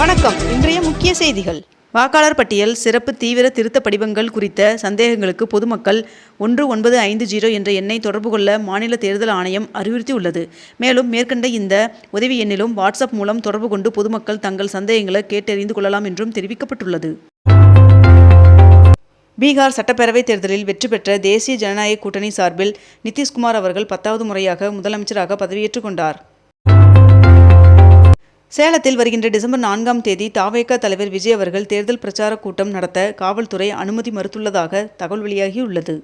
வணக்கம். இன்றைய முக்கிய செய்திகள். வாக்காளர் பட்டியல் சிறப்பு தீவிர திருத்த படிவங்கள் குறித்த சந்தேகங்களுக்கு பொதுமக்கள் ஒன்று ஒன்பது ஐந்து ஜீரோ என்ற எண்ணை தொடர்பு கொள்ள மாநில தேர்தல் ஆணையம் அறிவுறுத்தியுள்ளது. மேலும் மேற்கண்ட இந்த உதவி எண்ணிலும் வாட்ஸ்அப் மூலம் தொடர்பு கொண்டு பொதுமக்கள் தங்கள் சந்தேகங்களை கேட்டறிந்து கொள்ளலாம் என்றும் தெரிவிக்கப்பட்டுள்ளது. பீகார் சட்டப்பேரவைத் தேர்தலில் வெற்றி பெற்ற தேசிய ஜனநாயக கூட்டணி சார்பில் நிதிஷ்குமார் அவர்கள் பத்தாவது முறையாக முதலமைச்சராக பதவியேற்றுக் கொண்டார். சேலத்தில் வருகின்ற டிசம்பர் நான்காம் தேதி தாவேக தலைவர் விஜய் அவர்கள் தேர்தல் பிரச்சார கூட்டம் நடத்த காவல்துறை அனுமதி மறுத்துள்ளதாக தகவல் வெளியாகியுள்ளது.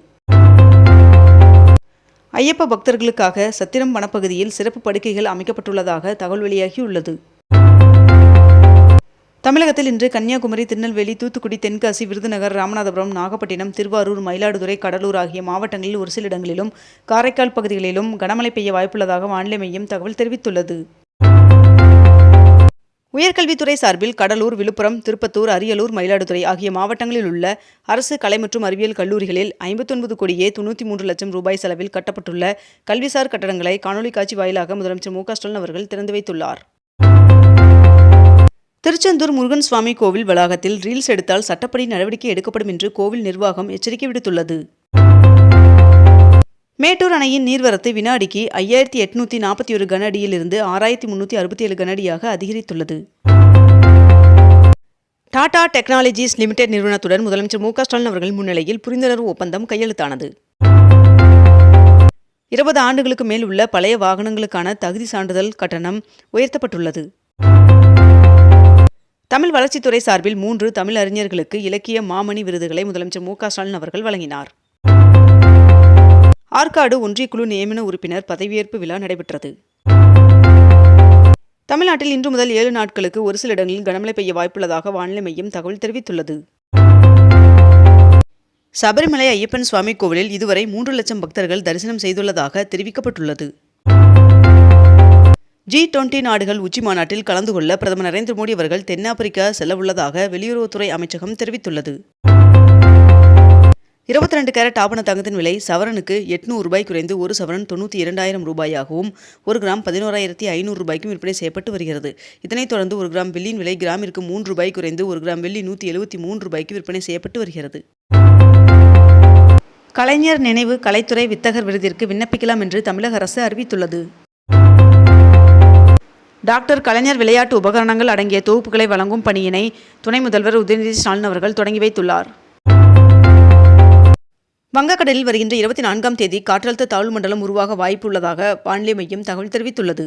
ஐயப்ப பக்தர்களுக்காக சத்திரம் வனப்பகுதியில் சிறப்பு படுக்கைகள் அமைக்கப்பட்டுள்ளதாக தகவல் வெளியாகியுள்ளது. தமிழகத்தில் இன்று கன்னியாகுமரி திருநெல்வேலி தூத்துக்குடி தென்காசி விருதுநகர் ராமநாதபுரம் நாகப்பட்டினம் திருவாரூர் மயிலாடுதுறை கடலூர் ஆகிய மாவட்டங்களில் ஒரு சில இடங்களிலும் காரைக்கால் பகுதிகளிலும் கனமழை பெய்ய வாய்ப்புள்ளதாக வானிலை மையம் தகவல் தெரிவித்துள்ளது. உயர்கல்வித்துறை சார்பில் கடலூர் விழுப்புரம் திருப்பத்தூர் அரியலூர் மயிலாடுதுறை ஆகிய மாவட்டங்களில் உள்ள அரசு கலை மற்றும் அறிவியல் கல்லூரிகளில் ஐம்பத்தொன்பது கோடியே தொண்ணூற்றி மூன்று லட்சம் ரூபாய் செலவில் கட்டப்பட்டுள்ள கல்விசார் கட்டடங்களை காணொலி காட்சி வாயிலாக முதலமைச்சர் மு க ஸ்டாலின் அவர்கள் திறந்து வைத்துள்ளார். திருச்செந்தூர் முருகன் சுவாமி கோவில் வளாகத்தில் ரீல்ஸ் எடுத்தால் சட்டப்படி நடவடிக்கை எடுக்கப்படும் என்று கோவில் நிர்வாகம் எச்சரிக்கை விடுத்துள்ளது. மேட்டூர் அணையின் நீர்வரத்து வினாடிக்கு ஐயாயிரத்தி எட்நூத்தி நாற்பத்தி ஒரு கன அடியிலிருந்து ஆறாயிரத்தி முன்னூத்தி அறுபத்தி ஏழு கன அடியாக அதிகரித்துள்ளது. டாடா டெக்னாலஜிஸ் லிமிடெட் நிறுவனத்துடன் முதலமைச்சர் மு க ஸ்டாலின் அவர்கள் முன்னிலையில் புரிந்துணர்வு ஒப்பந்தம் கையெழுத்தானது. இருபது ஆண்டுகளுக்கு மேல் உள்ள பழைய வாகனங்களுக்கான தகுதி சான்றிதழ் கட்டணம் உயர்த்தப்பட்டுள்ளது. தமிழ் வளர்ச்சித்துறை சார்பில் மூன்று தமிழ் அறிஞர்களுக்கு இலக்கிய மாமணி விருதுகளை முதலமைச்சர் மு க ஸ்டாலின் அவர்கள் வழங்கினார். ஆற்காடு ஒன்றியக்குழு நியமன உறுப்பினர் பதவியேற்பு விழா நடைபெற்றது. தமிழ்நாட்டில் இன்று முதல் ஏழு நாட்களுக்கு ஒரு சில இடங்களில் கனமழை பெய்ய வாய்ப்புள்ளதாக வானிலை மையம் தகவல் தெரிவித்துள்ளது. சபரிமலை ஐயப்பன் சுவாமி கோவிலில் இதுவரை மூன்று லட்சம் பக்தர்கள் தரிசனம் செய்துள்ளதாக தெரிவிக்கப்பட்டுள்ளது. ஜி டுவெண்டி நாடுகள் உச்சி மாநாட்டில் கலந்து கொள்ள பிரதமர் நரேந்திர மோடி அவர்கள் தென்னாப்பிரிக்கா செல்லவுள்ளதாக வெளியுறவுத்துறை அமைச்சகம் தெரிவித்துள்ளது. இருபத்தி ரெண்டு கேரட் ஆபண தங்கத்தின் விலை சவரனுக்கு எட்நூறு ரூபாய் குறைந்து ஒரு சவரன் தொண்ணூற்றி இரண்டாயிரம் ரூபாயாகவும் ஒரு கிராம் பதினோராயிரத்தி ஐநூறு ரூபாய்க்கும் விற்பனை செய்யப்பட்டு வருகிறது. இதனைத் தொடர்ந்து ஒரு கிராம் வெள்ளியின் விலை கிராமிற்கு மூன்று ரூபாய் குறைந்து ஒரு கிராம் வெள்ளி நூற்றி எழுபத்தி மூன்று ரூபாய்க்கு விற்பனை செய்யப்பட்டு வருகிறது. கலைஞர் நினைவு கலைத்துறை வித்தகர் விருதிற்கு விண்ணப்பிக்கலாம் என்று தமிழக அரசு அறிவித்துள்ளது. டாக்டர் கலைஞர் விளையாட்டு உபகரணங்கள் அடங்கிய தொகுப்புகளை வழங்கும் பணியினை துணை முதல்வர் உதயநிதி ஸ்டாலின் அவர்கள் தொடங்கி வைத்துள்ளார். வங்கக்கடலில் வருகின்ற இருபத்தி நான்காம் தேதி காற்றழுத்த தாழ்வு மண்டலம் உருவாக வாய்ப்புள்ளதாக வானிலை மையம் தகவல் தெரிவித்துள்ளது.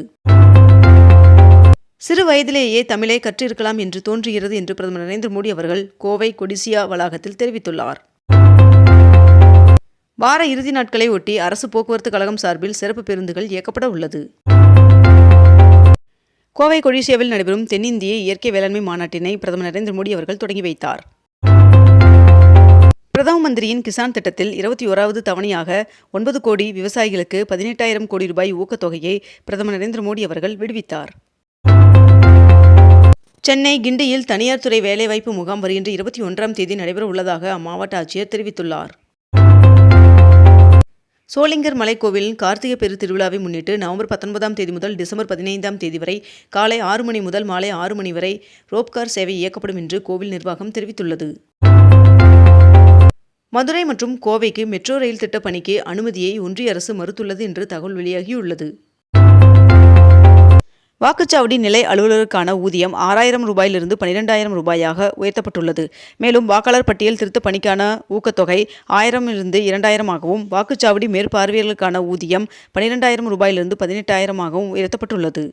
சிறு வயதிலேயே தமிழை கற்றிருக்கலாம் என்று தோன்றுகிறது என்று பிரதமர் நரேந்திர மோடி அவர்கள் கோவை கொடிசியா வளாகத்தில் தெரிவித்துள்ளார். வார இறுதி நாட்களை ஒட்டி அரசு போக்குவரத்து கழகம் சார்பில் சிறப்பு பேருந்துகள் இயக்கப்பட உள்ளது. கோவை கொடிசியாவில் நடைபெறும் தென்னிந்திய இயற்கை வேளாண்மை மாநாட்டினை பிரதமர் நரேந்திர மோடி அவர்கள் தொடங்கி வைத்தார். பிரதம மந்திரியின் கிசான் திட்டத்தில் இருபத்தி ஓராவது தவணையாக ஒன்பது கோடி விவசாயிகளுக்கு பதினெட்டாயிரம் கோடி ரூபாய் ஊக்கத்தொகையை பிரதமர் நரேந்திர மோடி அவர்கள் விடுவித்தார். சென்னை கிண்டியில் தனியார் துறை வேலைவாய்ப்பு முகாம் வருகின்ற இருபத்தி ஒன்றாம் தேதி நடைபெற உள்ளதாக அம்மாவட்ட ஆட்சியர் தெரிவித்துள்ளார். சோளிங்கர் மலைக்கோவிலின் கார்த்திகை பெரு திருவிழாவை முன்னிட்டு நவம்பர் பத்தொன்பதாம் தேதி முதல் டிசம்பர் பதினைந்தாம் தேதி வரை காலை ஆறு மணி முதல் மாலை ஆறு மணி வரை ரோப்கார் சேவை இயக்கப்படும் என்று கோவில் நிர்வாகம் தெரிவித்துள்ளது. மதுரை மற்றும் கோவைக்கு மெட்ரோ ரயில் திட்ட பணிக்கு அனுமதியை ஒன்றிய அரசு மறுத்துள்ளது என்று தகவல் வெளியாகியுள்ளது. வாக்குச்சாவடி நிலை அலுவலருக்கான ஊதியம் ஆறாயிரம் ரூபாயிலிருந்து பனிரெண்டாயிரம் ரூபாயாக உயர்த்தப்பட்டுள்ளது. மேலும் வாக்காளர் பட்டியல் திருத்த பணிக்கான ஊக்கத்தொகை ஆயிரமிலிருந்து இரண்டாயிரமாகவும் வாக்குச்சாவடி மேற்பார்வையாளர்களுக்கான ஊதியம் பனிரெண்டாயிரம் ரூபாயிலிருந்து பதினெட்டாயிரமாகவும் உயர்த்தப்பட்டுள்ளது.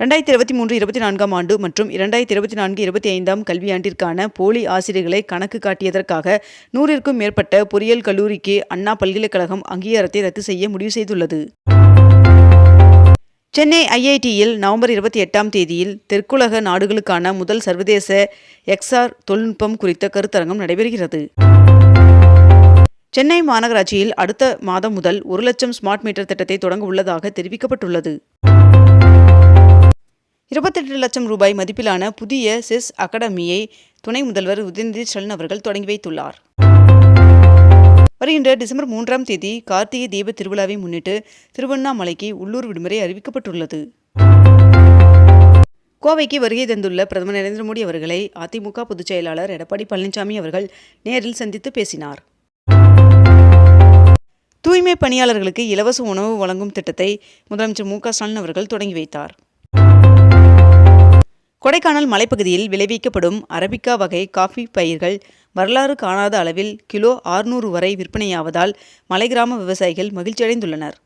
ரெண்டாயிரத்தி இருபத்தி மூன்று இருபத்தி நான்காம் ஆண்டு மற்றும் இரண்டாயிரத்தி இருபத்தி நான்கு இருபத்தி ஐந்தாம் கல்வியாண்டிற்கான போலி ஆசிரியர்களை கணக்கு காட்டியதற்காக நூறிற்கும் மேற்பட்ட பொறியியல் கல்லூரிக்கு அண்ணா பல்கலைக்கழகம் அங்கீகாரத்தை ரத்து செய்ய முடிவு செய்துள்ளது. சென்னை ஐஐடியில் நவம்பர் இருபத்தி எட்டாம் தேதியில் தெற்குலக நாடுகளுக்கான முதல் சர்வதேச எக்ஸ்ஆர் தொழில்நுட்பம் குறித்த கருத்தரங்கம் நடைபெறுகிறது. சென்னை மாநகராட்சியில் அடுத்த மாதம் முதல் ஒரு லட்சம் ஸ்மார்ட் மீட்டர் திட்டத்தை தொடங்க உள்ளதாக தெரிவிக்கப்பட்டுள்ளது. இருபத்தெட்டு லட்சம் ரூபாய் மதிப்பிலான புதிய செஸ் அகாடமியை துணை முதல்வர் உதயநிதி ஸ்டாலின் அவர்கள் தொடங்கி வைத்துள்ளார். வருகின்ற டிசம்பர் மூன்றாம் தேதி கார்த்திகை தீப திருவிழாவை முன்னிட்டு திருவண்ணாமலைக்கு உள்ளூர் விடுமுறை அறிவிக்கப்பட்டுள்ளது. கோவைக்கு வருகை தந்துள்ள பிரதமர் நரேந்திர மோடி அவர்களை அதிமுக பொதுச் செயலாளர் எடப்பாடி பழனிசாமி அவர்கள் நேரில் சந்தித்து பேசினார். தூய்மை பணியாளர்களுக்கு இலவச உணவு வழங்கும் திட்டத்தை முதலமைச்சர் மு க ஸ்டாலின் அவர்கள் தொடங்கி வைத்தார். கொடைக்கானல் மலைப்பகுதியில் விளைவிக்கப்படும் அரபிக்கா வகை காஃபி பயிர்கள் வரலாறு காணாத அளவில் கிலோ ஆறுநூறு வரை விற்பனையாவதால் மலை கிராம விவசாயிகள் மகிழ்ச்சியடைந்துள்ளனர்.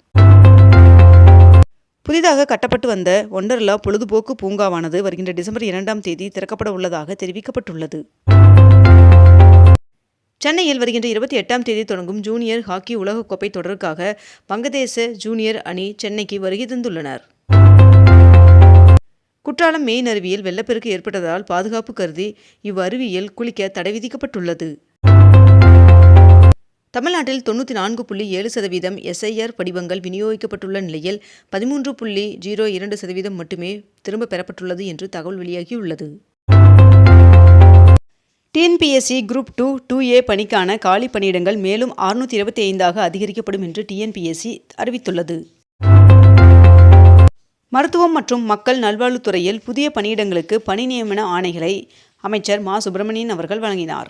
புதிதாக கட்டப்பட்டு வந்த ஒண்டர்லா பொழுதுபோக்கு பூங்காவானது வருகின்ற டிசம்பர் இரண்டாம் தேதி திறக்கப்பட உள்ளதாக தெரிவிக்கப்பட்டுள்ளது. சென்னையில் வருகின்ற இருபத்தி எட்டாம் தேதி தொடங்கும் ஜூனியர் ஹாக்கி உலகக்கோப்பை தொடருக்காக வங்கதேச ஜூனியர் அணி சென்னைக்கு வருகை தந்துள்ளனர். குற்றாலம் மெயின் அருவியில் வெள்ளப்பெருக்கு ஏற்பட்டதால் பாதுகாப்பு கருதி இவ்வருவியில் குளிக்க தடை விதிக்கப்பட்டுள்ளது. தமிழ்நாட்டில் தொண்ணூற்றி நான்கு புள்ளி ஏழு சதவீதம் எஸ்ஐஆர் படிவங்கள் விநியோகிக்கப்பட்டுள்ள நிலையில் பதிமூன்று புள்ளி ஜீரோ இரண்டு சதவீதம் மட்டுமே திரும்ப பெறப்பட்டுள்ளது என்று தகவல் வெளியாகியுள்ளது. TNPSC group two two A பணிக்கான காலி பணியிடங்கள் மேலும் அறுநூற்றி இருபத்தி ஐந்தாக அதிகரிக்கப்படும் என்று டிஎன்பிஎஸ்சி அறிவித்துள்ளது. மருத்துவம் மற்றும் மக்கள் நல்வாழ்வுத்துறையில் புதிய பணியிடங்களுக்கு பணி நியமன ஆணைகளை அமைச்சர் மா. சுப்பிரமணியன் அவர்கள் வழங்கினார்.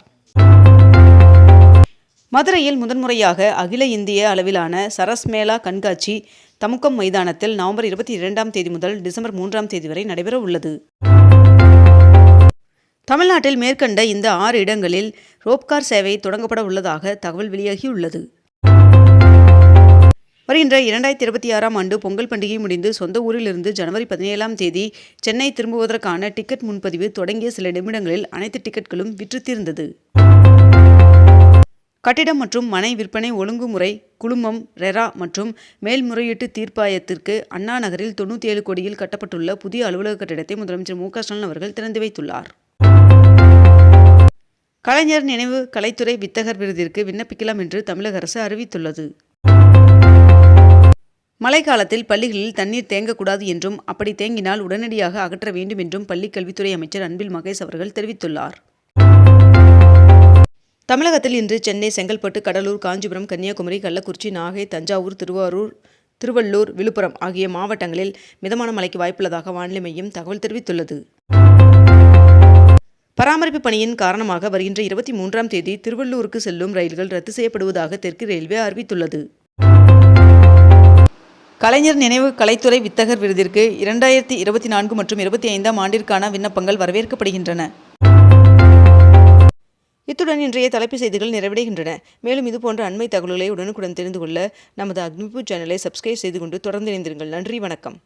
மதுரையில் முதன்முறையாக அகில இந்திய அளவிலான சரஸ் மேளா கண்காட்சி தமுக்கம் மைதானத்தில் நவம்பர் இருபத்தி இரண்டாம் தேதி முதல் டிசம்பர் மூன்றாம் தேதி வரை நடைபெற உள்ளது. தமிழ்நாட்டில் மேற்கண்ட இந்த ஆறு இடங்களில் ரோப்கார் சேவை தொடங்கப்பட உள்ளதாக தகவல் வெளியாகியுள்ளது. வருகின்ற இரண்டாயிரத்தி இருபத்தி ஆறாம் ஆண்டு பொங்கல் பண்டிகை முடிந்து சொந்த ஊரிலிருந்து ஜனவரி பதினேழாம் தேதி சென்னை திரும்புவதற்கான டிக்கெட் முன்பதிவு தொடங்கிய சில நிமிடங்களில் அனைத்து டிக்கெட்களும் விற்றுத்தீர்ந்தது. கட்டிடம் மற்றும் மனை விற்பனை ஒழுங்குமுறை குழுமம் ரெரா மற்றும் மேல்முறையீட்டு தீர்ப்பாயத்திற்கு அண்ணா நகரில் தொண்ணூற்றி ஏழு கோடியில் கட்டப்பட்டுள்ள புதிய அலுவலக கட்டிடத்தை முதலமைச்சர் மு ஸ்டாலின் அவர்கள் திறந்து வைத்துள்ளார். கலைஞர் நினைவு கலைத்துறை வித்தகர் விருதிற்கு விண்ணப்பிக்கலாம் என்று தமிழக அரசு அறிவித்துள்ளது. மழைக்காலத்தில் பள்ளிகளில் தண்ணீர் தேங்கக்கூடாது என்றும் அப்படி தேங்கினால் உடனடியாக அகற்ற வேண்டும் என்றும் பள்ளிக் கல்வித்துறை அமைச்சர் அன்பில் மகேஷ் அவர்கள் தெரிவித்துள்ளார். தமிழகத்தில் இன்று சென்னை செங்கல்பட்டு கடலூர் காஞ்சிபுரம் கன்னியாகுமரி கள்ளக்குறிச்சி நாகை தஞ்சாவூர் திருவாரூர் திருவள்ளூர் விழுப்புரம் ஆகிய மாவட்டங்களில் மிதமான மழைக்கு வாய்ப்புள்ளதாக வானிலை மையம் தகவல் தெரிவித்துள்ளது. பராமரிப்பு பணியின் காரணமாக வருகின்ற இருபத்தி மூன்றாம் தேதி திருவள்ளூருக்கு செல்லும் ரயில்கள் ரத்து செய்யப்படுவதாக தெற்கு ரயில்வே அறிவித்துள்ளது. கலைஞர் நினைவு கலைத்துறை வித்தகர் விருதிற்கு இரண்டாயிரத்தி இருபத்தி நான்கு மற்றும் இருபத்தி ஐந்தாம் ஆண்டிற்கான விண்ணப்பங்கள் வரவேற்கப்படுகின்றன. இத்துடன் இன்றைய தலைப்பு செய்திகள் நிறைவடைகின்றன. மேலும் இதுபோன்ற அண்மை தகவல்களை உடனுக்குடன் தெரிந்து கொள்ள நமது அக்னிபூ சேனலை சப்ஸ்கிரைப் செய்து கொண்டு தொடர்ந்து இணைந்திருங்கள். நன்றி வணக்கம்.